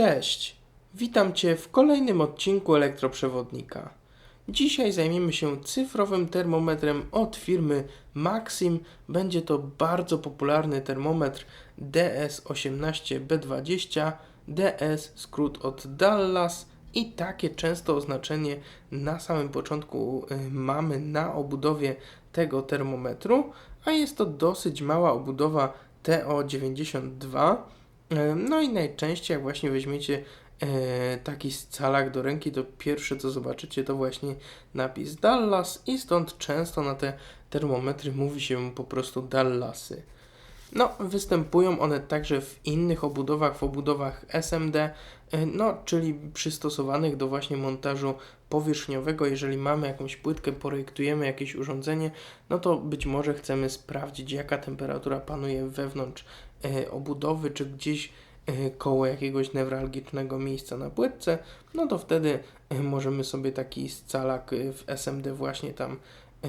Cześć, witam Cię w kolejnym odcinku elektroprzewodnika. Dzisiaj zajmiemy się cyfrowym termometrem od firmy Maxim. Będzie to bardzo popularny termometr DS18B20, DS skrót od Dallas i takie często oznaczenie na samym początku y, mamy na obudowie tego termometru, a jest to dosyć mała obudowa TO92. No i najczęściej jak właśnie weźmiecie e, taki scalak do ręki, to pierwsze co zobaczycie to właśnie napis Dallas i stąd często na te termometry mówi się po prostu Dallasy. No, występują one także w innych obudowach, w obudowach SMD, e, no, czyli przystosowanych do właśnie montażu powierzchniowego. Jeżeli mamy jakąś płytkę, projektujemy jakieś urządzenie, no to być może chcemy sprawdzić, jaka temperatura panuje wewnątrz obudowy, czy gdzieś e, koło jakiegoś newralgicznego miejsca na płytce, no to wtedy e, możemy sobie taki scalak e, w SMD właśnie tam e,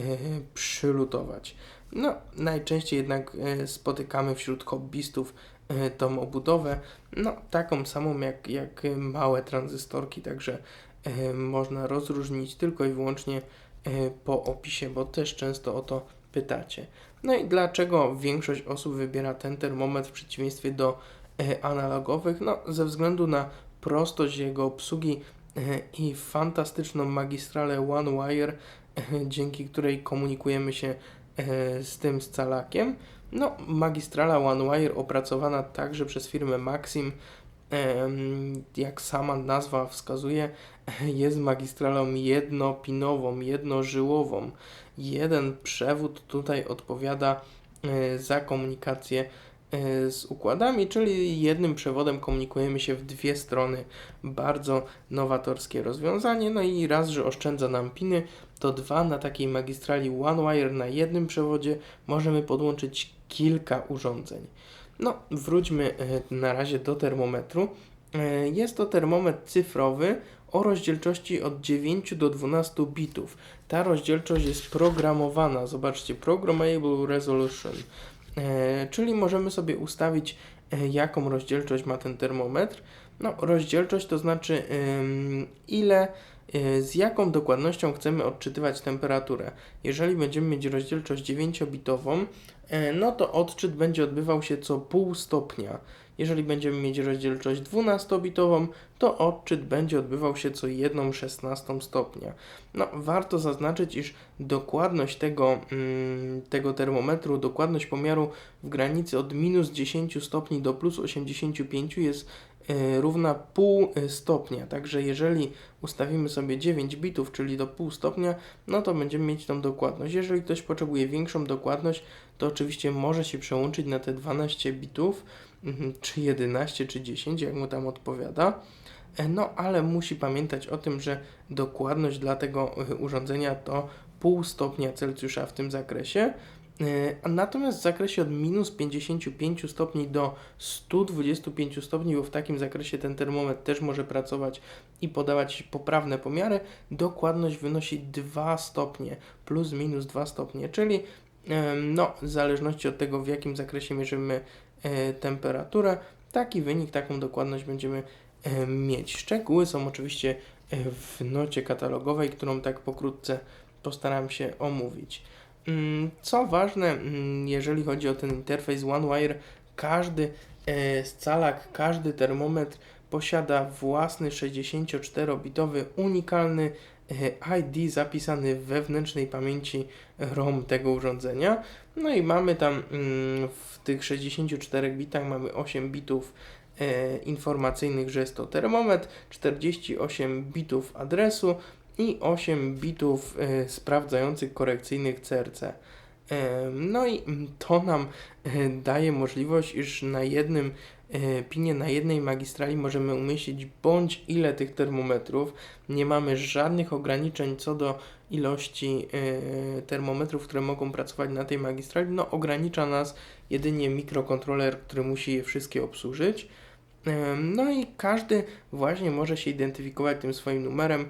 przylutować. No, najczęściej jednak e, spotykamy wśród hobbystów e, tą obudowę, no taką samą jak, jak e, małe tranzystorki, także e, można rozróżnić tylko i wyłącznie e, po opisie, bo też często o to pytacie. No i dlaczego większość osób wybiera ten termometr w przeciwieństwie do e, analogowych? No, ze względu na prostość jego obsługi e, i fantastyczną magistralę One Wire, e, dzięki której komunikujemy się z tym scalakiem. No, magistrala One Wire opracowana także przez firmę Maxim, jak sama nazwa wskazuje, jest magistralą jednopinową, jednożyłową. Jeden przewód tutaj odpowiada e, za komunikację e, z układami, czyli jednym przewodem komunikujemy się w dwie strony. Bardzo nowatorskie rozwiązanie. No i raz, że oszczędza nam piny, to dwa na takiej magistrali One Wire na jednym przewodzie możemy podłączyć kilka urządzeń. No, wróćmy e, na razie do termometru. E, Jest to termometr cyfrowy o rozdzielczości od 9 do 12 bitów. Ta rozdzielczość jest programowana. Zobaczcie, Programmable Resolution. E, czyli możemy sobie ustawić, jaką rozdzielczość ma ten termometr. No, rozdzielczość to znaczy, ile, z jaką dokładnością chcemy odczytywać temperaturę. Jeżeli będziemy mieć rozdzielczość 9-bitową, e, no to odczyt będzie odbywał się co pół stopnia. Jeżeli będziemy mieć rozdzielczość 12-bitową, to odczyt będzie odbywał się co 1,16 stopnia. No, warto zaznaczyć, iż dokładność tego, mm, tego termometru, dokładność pomiaru w granicy od minus 10 stopni do plus 85 jest e, równa pół e, stopnia. Także jeżeli ustawimy sobie 9 bitów, czyli do pół stopnia, no to będziemy mieć tą dokładność. Jeżeli ktoś potrzebuje większą dokładność, to oczywiście może się przełączyć na te 12 bitów, mhm, czy 11, czy 10, jak mu tam odpowiada. E, No, ale musi pamiętać o tym, że dokładność dla tego e, urządzenia to pół stopnia Celsjusza w tym zakresie. E, Natomiast w zakresie od minus 55 stopni do 125 stopni, bo w takim zakresie ten termometr też może pracować i podawać poprawne pomiary, dokładność wynosi 2 stopnie, plus minus 2 stopnie, czyli em, no, w zależności od tego, w jakim zakresie mierzymy e, temperaturę, taki wynik, taką dokładność będziemy e, mieć. Szczegóły są oczywiście e, w nocie katalogowej, którą tak pokrótce postaram się omówić. Mm, Co ważne, mm, jeżeli chodzi o ten interfejs OneWire, każdy e, scalak, każdy termometr posiada własny 64-bitowy unikalny e, ID zapisany w wewnętrznej pamięci ROM tego urządzenia. No i mamy tam mm, w tych 64 bitach mamy 8 bitów e, informacyjnych, że jest to termometr, 48 bitów adresu i 8 bitów e, sprawdzających korekcyjnych CRC. E, No i to nam e, daje możliwość, iż na jednym pinie, na jednej magistrali możemy umieścić bądź ile tych termometrów. Nie mamy żadnych ograniczeń co do ilości termometrów, które mogą pracować na tej magistrali. No, ogranicza nas jedynie mikrokontroler, który musi je wszystkie obsłużyć. No i każdy właśnie może się identyfikować tym swoim numerem.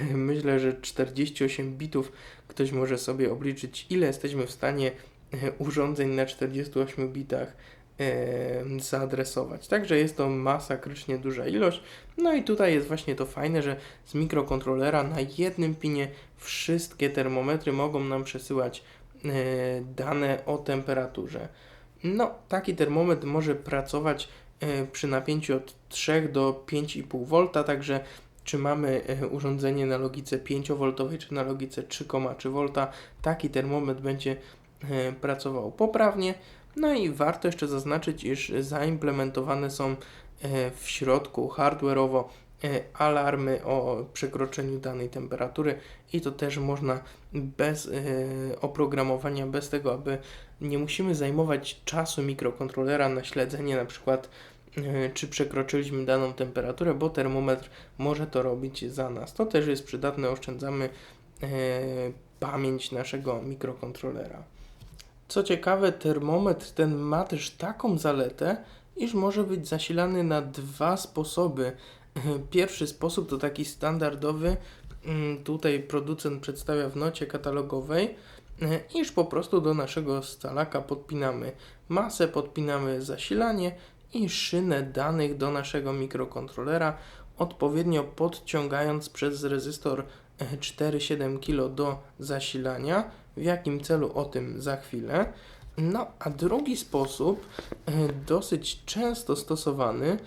Myślę, że 48 bitów ktoś może sobie obliczyć, ile jesteśmy w stanie e, urządzeń na 48 bitach e, zaadresować. Także jest to masakrycznie duża ilość. No i tutaj jest właśnie to fajne, że z mikrokontrolera na jednym pinie wszystkie termometry mogą nam przesyłać e, dane o temperaturze. No, taki termometr może pracować przy napięciu od 3 do 5,5 V, także czy mamy e, urządzenie na logice 5V czy na logice 3,3 V, taki termometr będzie e, pracował poprawnie. No i warto jeszcze zaznaczyć, iż zaimplementowane są e, w środku hardware'owo alarmy o przekroczeniu danej temperatury i to też można bez oprogramowania, bez tego, aby nie musimy zajmować czasu mikrokontrolera na śledzenie na przykład czy przekroczyliśmy daną temperaturę, bo termometr może to robić za nas. To też jest przydatne, oszczędzamy e, pamięć naszego mikrokontrolera. Co ciekawe, termometr ten ma też taką zaletę, iż może być zasilany na dwa sposoby. Pierwszy sposób to taki standardowy, mm, tutaj producent przedstawia w nocie katalogowej, e, iż po prostu do naszego scalaka podpinamy masę, podpinamy zasilanie i szynę danych do naszego mikrokontrolera, odpowiednio podciągając przez rezystor e, 4,7 kg do zasilania. W jakim celu o tym za chwilę. No, a drugi sposób, e, dosyć często stosowany,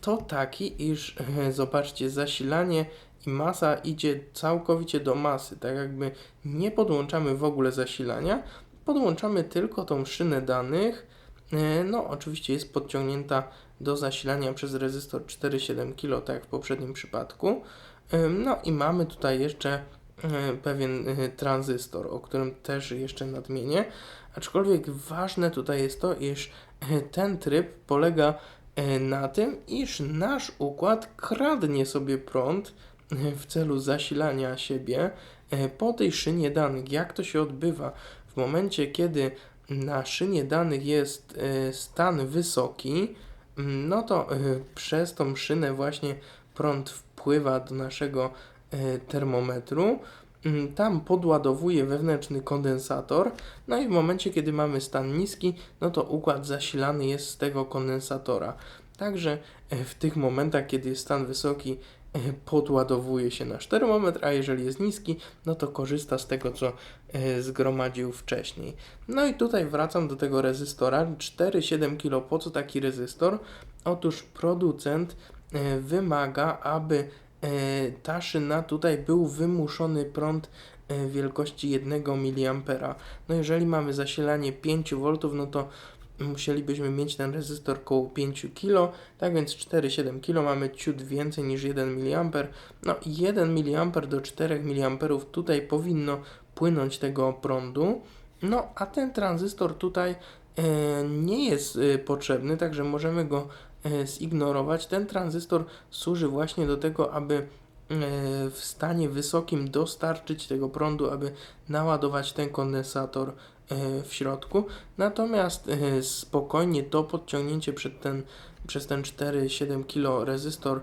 to taki, iż e, zobaczcie, zasilanie i masa idzie całkowicie do masy, tak jakby nie podłączamy w ogóle zasilania, podłączamy tylko tą szynę danych. E, No, oczywiście jest podciągnięta do zasilania przez rezystor 4,7 kg, tak jak w poprzednim przypadku. E, No i mamy tutaj jeszcze e, pewien tranzystor, o którym też jeszcze nadmienię. Aczkolwiek ważne tutaj jest to, iż ten tryb polega na tym, iż nasz układ kradnie sobie prąd w celu zasilania siebie po tej szynie danych. Jak to się odbywa? W momencie, kiedy na szynie danych jest e, stan wysoki, mm, no to e, przez tą szynę właśnie prąd wpływa do naszego e, termometru. Mm, Tam podładowuje wewnętrzny kondensator, no i w momencie, kiedy mamy stan niski, no to układ zasilany jest z tego kondensatora. Także w tych momentach, kiedy jest stan wysoki, podładowuje się nasz termometr, a jeżeli jest niski, no to korzysta z tego, co e, zgromadził wcześniej. No i tutaj wracam do tego rezystora 4,7 kg. Po co taki rezystor? Otóż producent e, wymaga, aby e, ta szyna tutaj był wymuszony prąd wielkości 1 mA. No jeżeli mamy zasilanie 5 V, no to musielibyśmy mieć ten rezystor około 5 kg, tak więc 4,7 kg mamy ciut więcej niż 1 mA. No 1 mA do 4 mA tutaj powinno płynąć tego prądu. No a ten tranzystor tutaj e, nie jest e, potrzebny, także możemy go e, zignorować. Ten tranzystor służy właśnie do tego, aby w stanie wysokim dostarczyć tego prądu, aby naładować ten kondensator e, w środku. Natomiast e, spokojnie to podciągnięcie przed ten, przez ten 4,7 kg rezystor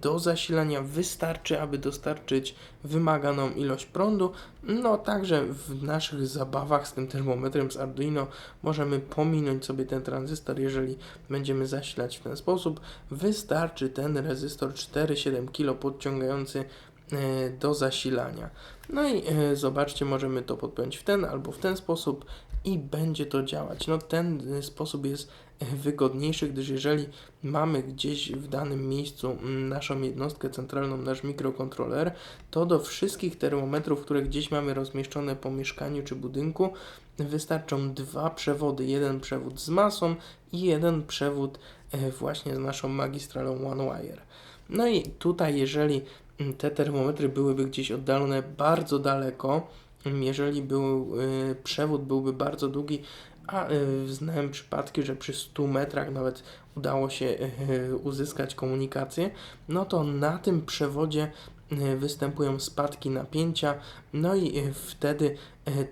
do zasilania wystarczy, aby dostarczyć wymaganą ilość prądu. No także w naszych zabawach z tym termometrem z Arduino możemy pominąć sobie ten tranzystor, jeżeli będziemy zasilać w ten sposób. Wystarczy ten rezystor 4,7 kg podciągający e, do zasilania. No i e, zobaczcie, możemy to podpiąć w ten albo w ten sposób i będzie to działać. No ten e, sposób jest wygodniejszy, gdyż jeżeli mamy gdzieś w danym miejscu mm, naszą jednostkę centralną, nasz mikrokontroler, to do wszystkich termometrów, które gdzieś mamy rozmieszczone po mieszkaniu czy budynku, wystarczą dwa przewody. Jeden przewód z masą i jeden przewód e, właśnie z naszą magistralą One Wire. No i tutaj, jeżeli mm, te termometry byłyby gdzieś oddalone bardzo daleko, mm, jeżeli był, y, przewód byłby bardzo długi, a y, znałem przypadki, że przy 100 metrach nawet udało się y, uzyskać komunikację, no to na tym przewodzie y, występują spadki napięcia, no i wtedy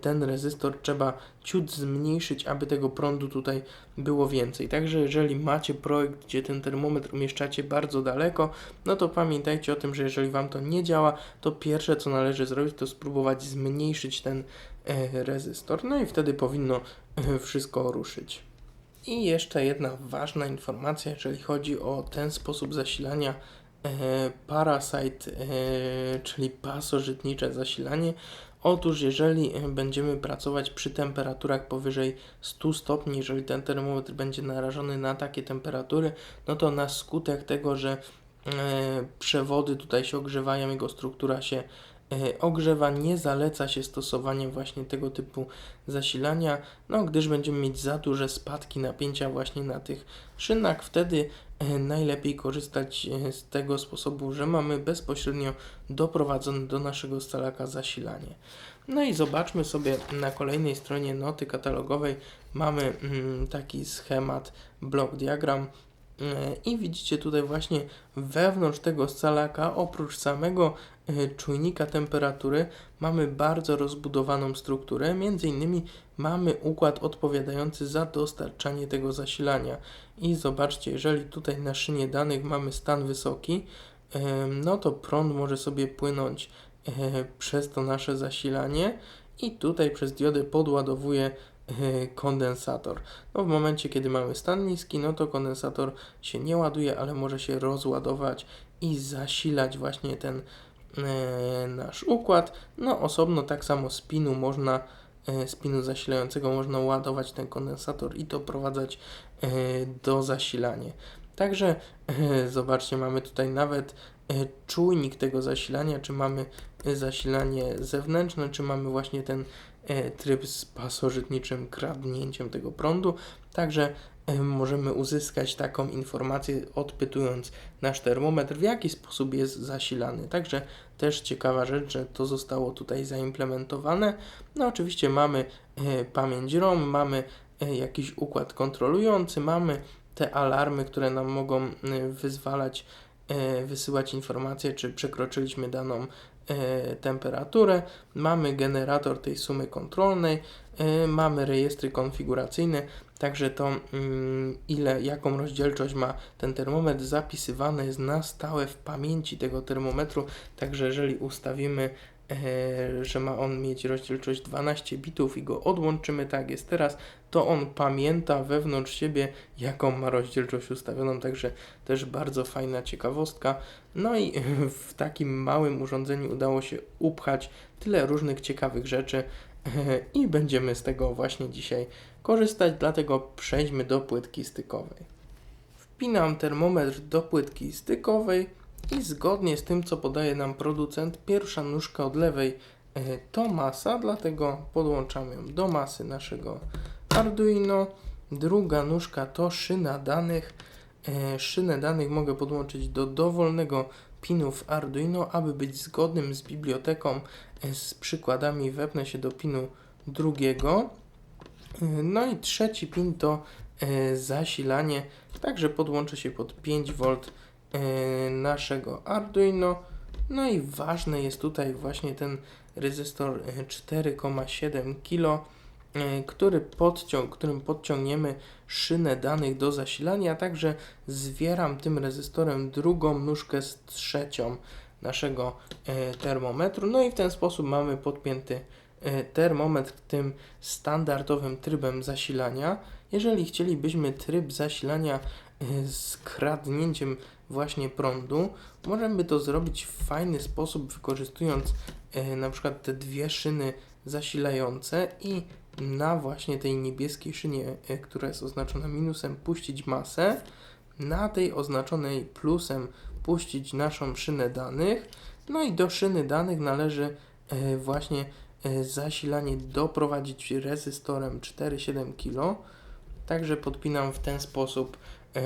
ten rezystor trzeba ciut zmniejszyć, aby tego prądu tutaj było więcej. Także jeżeli macie projekt, gdzie ten termometr umieszczacie bardzo daleko, no to pamiętajcie o tym, że jeżeli Wam to nie działa, to pierwsze co należy zrobić, to spróbować zmniejszyć ten e, rezystor, no i wtedy powinno e, wszystko ruszyć. I jeszcze jedna ważna informacja, jeżeli chodzi o ten sposób zasilania e, Parasite, e, czyli pasożytnicze zasilanie. Otóż jeżeli e, będziemy pracować przy temperaturach powyżej 100 stopni, jeżeli ten termometr będzie narażony na takie temperatury, no to na skutek tego, że przewody tutaj się ogrzewają, jego struktura się ogrzewa, nie zaleca się stosowanie właśnie tego typu zasilania, no gdyż będziemy mieć za duże spadki napięcia właśnie na tych szynach, wtedy e, najlepiej korzystać e, z tego sposobu, że mamy bezpośrednio doprowadzone do naszego scalaka zasilanie. No i zobaczmy sobie na kolejnej stronie noty katalogowej. Mamy mm, taki schemat block diagram. E, I widzicie tutaj właśnie wewnątrz tego scalaka, oprócz samego e, czujnika temperatury, mamy bardzo rozbudowaną strukturę. Między innymi mamy układ odpowiadający za dostarczanie tego zasilania. I zobaczcie, jeżeli tutaj na szynie danych mamy stan wysoki, e, no to prąd może sobie płynąć przez to nasze zasilanie i tutaj przez diodę podładowuje e, kondensator. No w momencie, kiedy mamy stan niski, no to kondensator się nie ładuje, ale może się rozładować i zasilać właśnie ten e, nasz układ. No osobno tak samo z pinu można e, z pinu zasilającego można ładować ten kondensator i doprowadzać e, do zasilania. Także e, zobaczcie, mamy tutaj nawet czujnik tego zasilania, czy mamy zasilanie zewnętrzne, czy mamy właśnie ten tryb z pasożytniczym kradnięciem tego prądu. Także e, możemy uzyskać taką informację, odpytując nasz termometr, w jaki sposób jest zasilany. Także też ciekawa rzecz, że to zostało tutaj zaimplementowane. No oczywiście mamy e, pamięć ROM, mamy e, jakiś układ kontrolujący, mamy te alarmy, które nam mogą wyzwalać, wysyłać informacje, czy przekroczyliśmy daną temperaturę. Mamy generator tej sumy kontrolnej, mamy rejestry konfiguracyjne, także to mm, ile, jaką rozdzielczość ma ten termometr zapisywane jest na stałe w pamięci tego termometru, także jeżeli ustawimy e, że ma on mieć rozdzielczość 12 bitów i go odłączymy tak jest teraz, to on pamięta wewnątrz siebie, jaką ma rozdzielczość ustawioną, także też bardzo fajna ciekawostka. No i w takim małym urządzeniu udało się upchać tyle różnych ciekawych rzeczy i będziemy z tego właśnie dzisiaj korzystać, dlatego przejdźmy do płytki stykowej. Wpinam termometr do płytki stykowej i zgodnie z tym, co podaje nam producent, pierwsza nóżka od lewej e, to masa, dlatego podłączam ją do masy naszego Arduino. Druga nóżka to szyna danych. E, Szynę danych mogę podłączyć do dowolnego pinu w Arduino, aby być zgodnym z biblioteką e, z przykładami wepnę się do pinu drugiego. No i trzeci pin to zasilanie, także podłączę się pod 5V e, naszego Arduino. No i ważny jest tutaj właśnie ten rezystor e, 4,7 kg, e, który podciąg, którym podciągniemy szynę danych do zasilania, a także zwieram tym rezystorem drugą nóżkę z trzecią naszego e, termometru. No i w ten sposób mamy podpięty e, termometr tym standardowym trybem zasilania. Jeżeli chcielibyśmy tryb zasilania e, z kradnięciem właśnie prądu, możemy to zrobić w fajny sposób, wykorzystując e, na przykład te dwie szyny zasilające i na właśnie tej niebieskiej szynie, e, która jest oznaczona minusem, puścić masę, na tej oznaczonej plusem puścić naszą szynę danych, no i do szyny danych należy e, właśnie e, zasilanie doprowadzić rezystorem 4,7 kg. Także podpinam w ten sposób,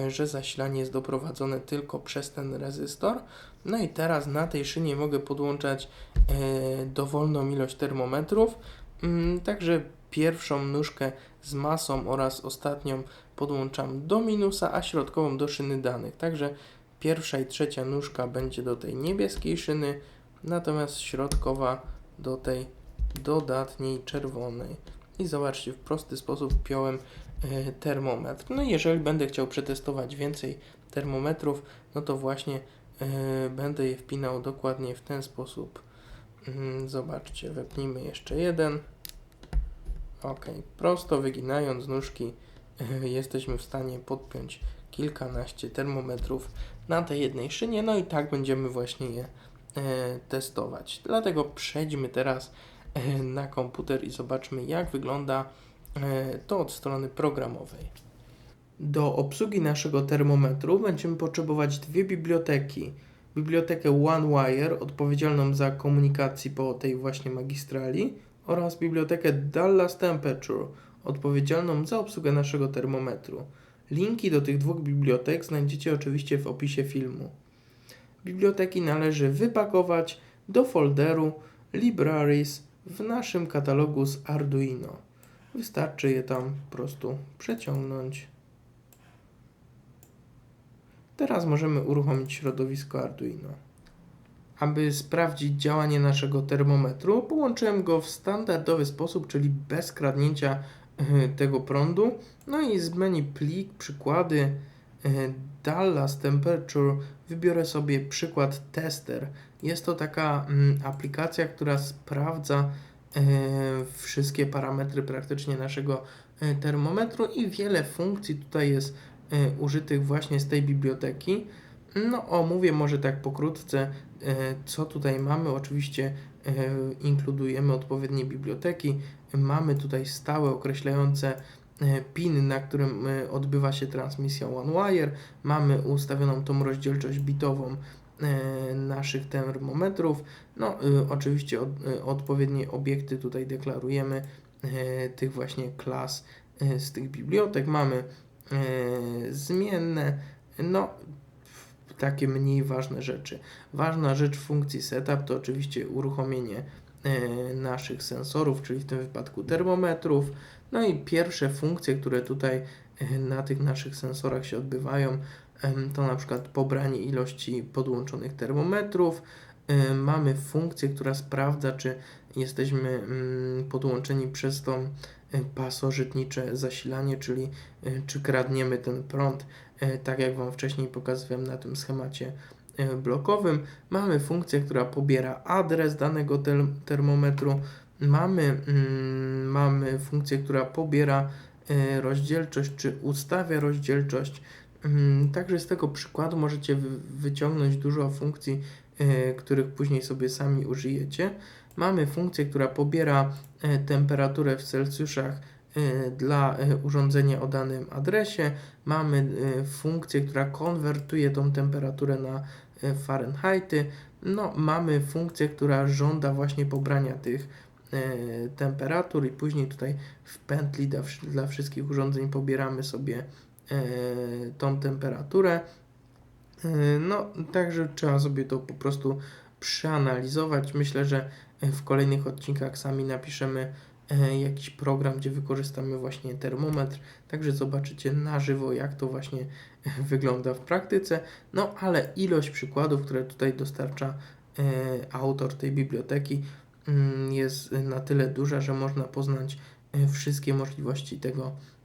że zasilanie jest doprowadzone tylko przez ten rezystor. No i teraz na tej szynie mogę podłączać e, dowolną ilość termometrów. Mm, Także pierwszą nóżkę z masą oraz ostatnią podłączam do minusa, a środkową do szyny danych. Także pierwsza i trzecia nóżka będzie do tej niebieskiej szyny, natomiast środkowa do tej dodatniej czerwonej. I zobaczcie, w prosty sposób piąłem e, termometr. No i jeżeli będę chciał przetestować więcej termometrów, no to właśnie e, będę je wpinał dokładnie w ten sposób. Mm, Zobaczcie, wepnijmy jeszcze jeden. Ok, prosto wyginając nóżki e, jesteśmy w stanie podpiąć kilkanaście termometrów na tej jednej szynie, no i tak będziemy właśnie je testować. Dlatego przejdźmy teraz na komputer i zobaczmy, jak wygląda to od strony programowej. Do obsługi naszego termometru będziemy potrzebować dwie biblioteki. Bibliotekę OneWire, odpowiedzialną za komunikację po tej właśnie magistrali, oraz bibliotekę Dallas Temperature, odpowiedzialną za obsługę naszego termometru. Linki do tych dwóch bibliotek znajdziecie oczywiście w opisie filmu. Biblioteki należy wypakować do folderu Libraries w naszym katalogu z Arduino. Wystarczy je tam po prostu przeciągnąć. Teraz możemy uruchomić środowisko Arduino. Aby sprawdzić działanie naszego termometru, połączyłem go w standardowy sposób, czyli bez kradnięcia e, tego prądu. No i z menu plik, przykłady, e, Dallas Temperature wybiorę sobie przykład tester. Jest to taka mm, aplikacja, która sprawdza wszystkie parametry praktycznie naszego e, termometru i wiele funkcji tutaj jest e, użytych właśnie z tej biblioteki. No, omówię może tak pokrótce, e, co tutaj mamy. Oczywiście e, inkludujemy odpowiednie biblioteki. Mamy tutaj stałe określające e, pin, na którym e, odbywa się transmisja OneWire. Mamy ustawioną tą rozdzielczość bitową e, naszych termometrów. No, e, oczywiście od, e, odpowiednie obiekty tutaj deklarujemy e, tych właśnie klas e, z tych bibliotek. Mamy e, zmienne, no takie mniej ważne rzeczy. Ważna rzecz funkcji setup to oczywiście uruchomienie e, naszych sensorów, czyli w tym wypadku termometrów. No i pierwsze funkcje, które tutaj e, na tych naszych sensorach się odbywają, em, to na przykład pobranie ilości podłączonych termometrów. E, Mamy funkcję, która sprawdza, czy jesteśmy mm, podłączeni przez to e, pasożytnicze zasilanie, czyli e, czy kradniemy ten prąd, tak jak Wam wcześniej pokazywałem na tym schemacie blokowym. Mamy funkcję, która pobiera adres danego termometru. Mamy, mm, mamy funkcję, która pobiera rozdzielczość, czy ustawia rozdzielczość. Mm, Także z tego przykładu możecie wy- wyciągnąć dużo funkcji, których później sobie sami użyjecie. Mamy funkcję, która pobiera e, temperaturę w Celsjuszach e, dla e, urządzenia o danym adresie. Mamy e, funkcję, która konwertuje tą temperaturę na e, Fahrenheity. No, mamy funkcję, która żąda właśnie pobrania tych e, temperatur i później tutaj w pętli dla, dla wszystkich urządzeń pobieramy sobie e, tą temperaturę. E, No, także trzeba sobie to po prostu przeanalizować. Myślę, że w kolejnych odcinkach sami napiszemy e, jakiś program, gdzie wykorzystamy właśnie termometr, także zobaczycie na żywo, jak to właśnie e, wygląda w praktyce. No, ale ilość przykładów, które tutaj dostarcza e, autor tej biblioteki, mm, jest na tyle duża, że można poznać e, wszystkie możliwości tego e,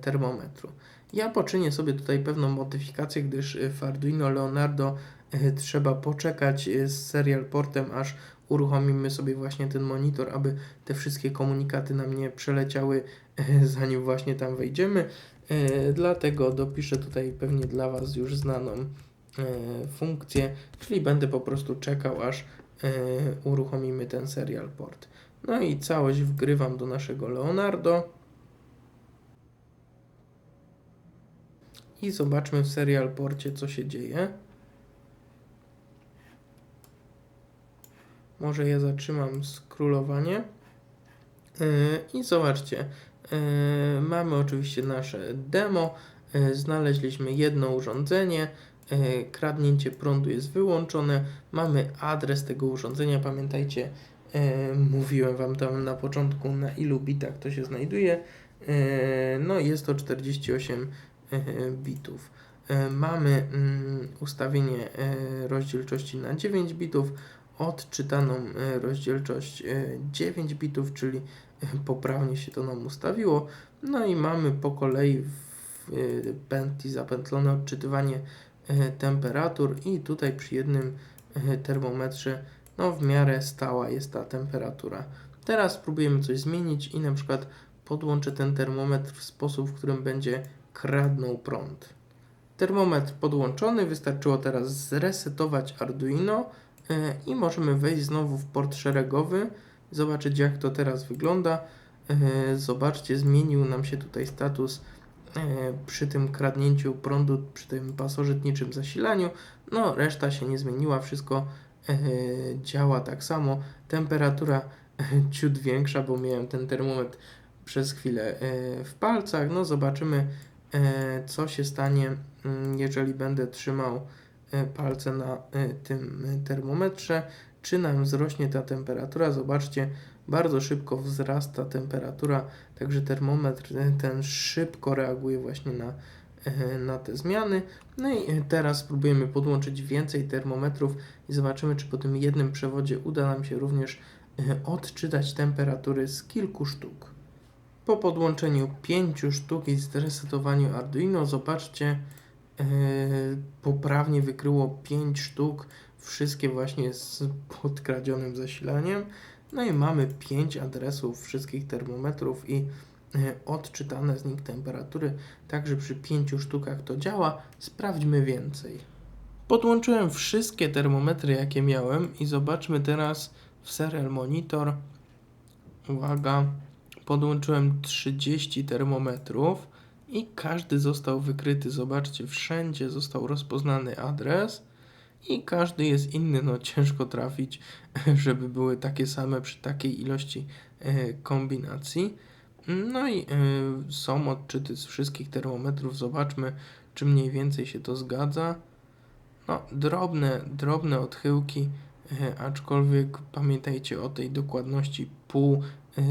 termometru. Ja poczynię sobie tutaj pewną modyfikację, gdyż e, w Arduino Leonardo e, trzeba poczekać e, z serial portem, aż uruchomimy sobie właśnie ten monitor, aby te wszystkie komunikaty nam nie przeleciały, e, zanim właśnie tam wejdziemy. E, Dlatego dopiszę tutaj pewnie dla Was już znaną e, funkcję, czyli będę po prostu czekał, aż e, uruchomimy ten serial port. No i całość wgrywam do naszego Leonardo. I zobaczmy w serial porcie, co się dzieje. Może ja zatrzymam skrólowanie. Yy, I zobaczcie, yy, mamy oczywiście nasze demo. Yy, Znaleźliśmy jedno urządzenie. Kradnięcie prądu jest wyłączone. Mamy adres tego urządzenia. Pamiętajcie, mówiłem Wam tam na początku, na ilu bitach to się znajduje. No, jest to 48 yy, bitów. Yy, Mamy mm, ustawienie yy, rozdzielczości na 9 bitów odczytaną e, rozdzielczość e, 9 bitów, czyli e, poprawnie się to nam ustawiło. No i mamy po kolei e, pętli zapętlone odczytywanie e, temperatur i tutaj przy jednym e, termometrze no w miarę stała jest ta temperatura. Teraz spróbujemy coś zmienić i na przykład podłączę ten termometr w sposób, w którym będzie kradnął prąd. Termometr podłączony, wystarczyło teraz zresetować Arduino e, i możemy wejść znowu w port szeregowy, zobaczyć jak to teraz wygląda. E, Zobaczcie, zmienił nam się tutaj status e, przy tym kradnięciu prądu, przy tym pasożytniczym zasilaniu. No, reszta się nie zmieniła, wszystko działa tak samo. Temperatura ciut większa, bo miałem ten termometr przez chwilę w palcach. No, zobaczymy, co się stanie, mm, jeżeli będę trzymał e, palce na e, tym e, termometrze. Czy nam wzrośnie ta temperatura? Zobaczcie, bardzo szybko wzrasta temperatura, także termometr e, ten szybko reaguje właśnie na, e, na te zmiany. No i e, teraz spróbujemy podłączyć więcej termometrów i zobaczymy, czy po tym jednym przewodzie uda nam się również e, odczytać temperatury z kilku sztuk. Po podłączeniu pięciu sztuk i zresetowaniu Arduino, zobaczcie, e, poprawnie wykryło 5 sztuk, wszystkie właśnie z podkradzionym zasilaniem. No i mamy 5 adresów wszystkich termometrów i e, odczytane z nich temperatury. Także przy 5 sztukach to działa. Sprawdźmy więcej. Podłączyłem wszystkie termometry, jakie miałem i zobaczmy teraz w Serial Monitor. Uwaga, podłączyłem 30 termometrów i każdy został wykryty. Zobaczcie, wszędzie został rozpoznany adres i każdy jest inny. No ciężko trafić, żeby były takie same przy takiej ilości e, kombinacji. No i e, są odczyty z wszystkich termometrów. Zobaczmy, czy mniej więcej się to zgadza. No, drobne, drobne odchyłki, e, aczkolwiek pamiętajcie o tej dokładności pół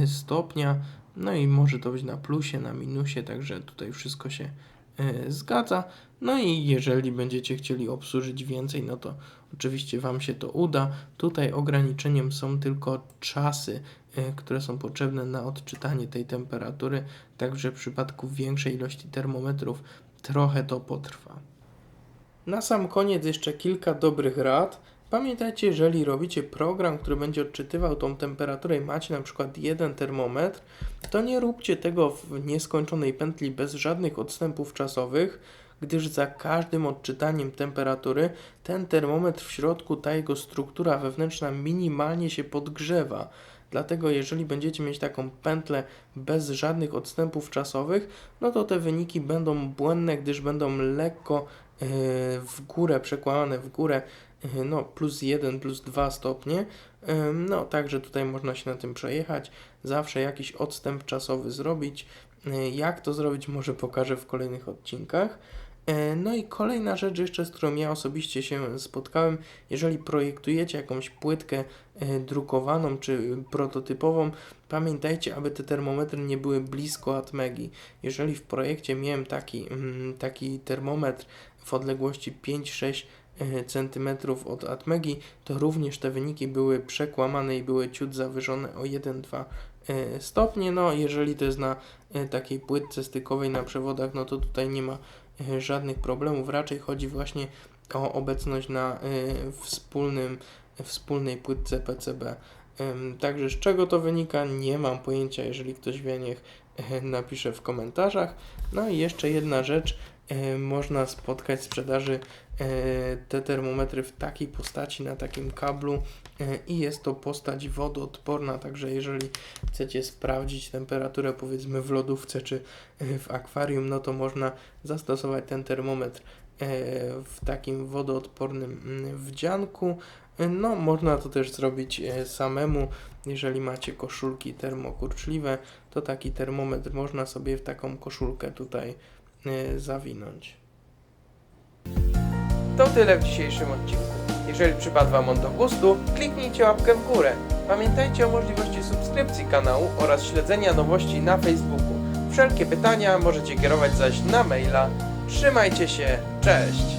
stopnia. No i może to być na plusie, na minusie, także tutaj wszystko się e, zgadza. No i jeżeli będziecie chcieli obsłużyć więcej, no to oczywiście Wam się to uda. Tutaj ograniczeniem są tylko czasy, e, które są potrzebne na odczytanie tej temperatury, także w przypadku większej ilości termometrów trochę to potrwa. Na sam koniec jeszcze kilka dobrych rad. Pamiętajcie, jeżeli robicie program, który będzie odczytywał tą temperaturę i macie na przykład jeden termometr, to nie róbcie tego w nieskończonej pętli bez żadnych odstępów czasowych, gdyż za każdym odczytaniem temperatury ten termometr w środku, ta jego struktura wewnętrzna minimalnie się podgrzewa. Dlatego jeżeli będziecie mieć taką pętlę bez żadnych odstępów czasowych, no to te wyniki będą błędne, gdyż będą lekko yy, w górę, przekłamane w górę, no plus 1, plus 2 stopnie. Yy, No także tutaj można się na tym przejechać, zawsze jakiś odstęp czasowy zrobić. Yy, Jak to zrobić, może pokażę w kolejnych odcinkach. E, No i kolejna rzecz jeszcze, z którą ja osobiście się spotkałem, jeżeli projektujecie jakąś płytkę e, drukowaną czy prototypową, pamiętajcie, aby te termometry nie były blisko atmegi. Jeżeli w projekcie miałem taki, mm, taki termometr w odległości 5-6 cm od atmegi, to również te wyniki były przekłamane i były ciut zawyżone o 1-2 e, stopnie. No, jeżeli to jest na e, takiej płytce stykowej na przewodach, no to tutaj nie ma e, żadnych problemów. Raczej chodzi właśnie o obecność na e, wspólnym, wspólnej płytce PCB. Także z czego to wynika, nie mam pojęcia. Jeżeli ktoś wie, niech e, napisze w komentarzach. No i jeszcze jedna rzecz, e, można spotkać sprzedaży e, te termometry w takiej postaci, na takim kablu e, i jest to postać wodoodporna, także jeżeli chcecie sprawdzić temperaturę powiedzmy w lodówce czy e, w akwarium, no to można zastosować ten termometr e, w takim wodoodpornym mm, wdzianku. E, No, można to też zrobić e, samemu, jeżeli macie koszulki termokurczliwe, to taki termometr można sobie w taką koszulkę tutaj e, zawinąć. To tyle w dzisiejszym odcinku. Jeżeli przypadł Wam on do gustu, kliknijcie łapkę w górę. Pamiętajcie o możliwości subskrypcji kanału oraz śledzenia nowości na Facebooku. Wszelkie pytania możecie kierować zaś na maila. Trzymajcie się, cześć!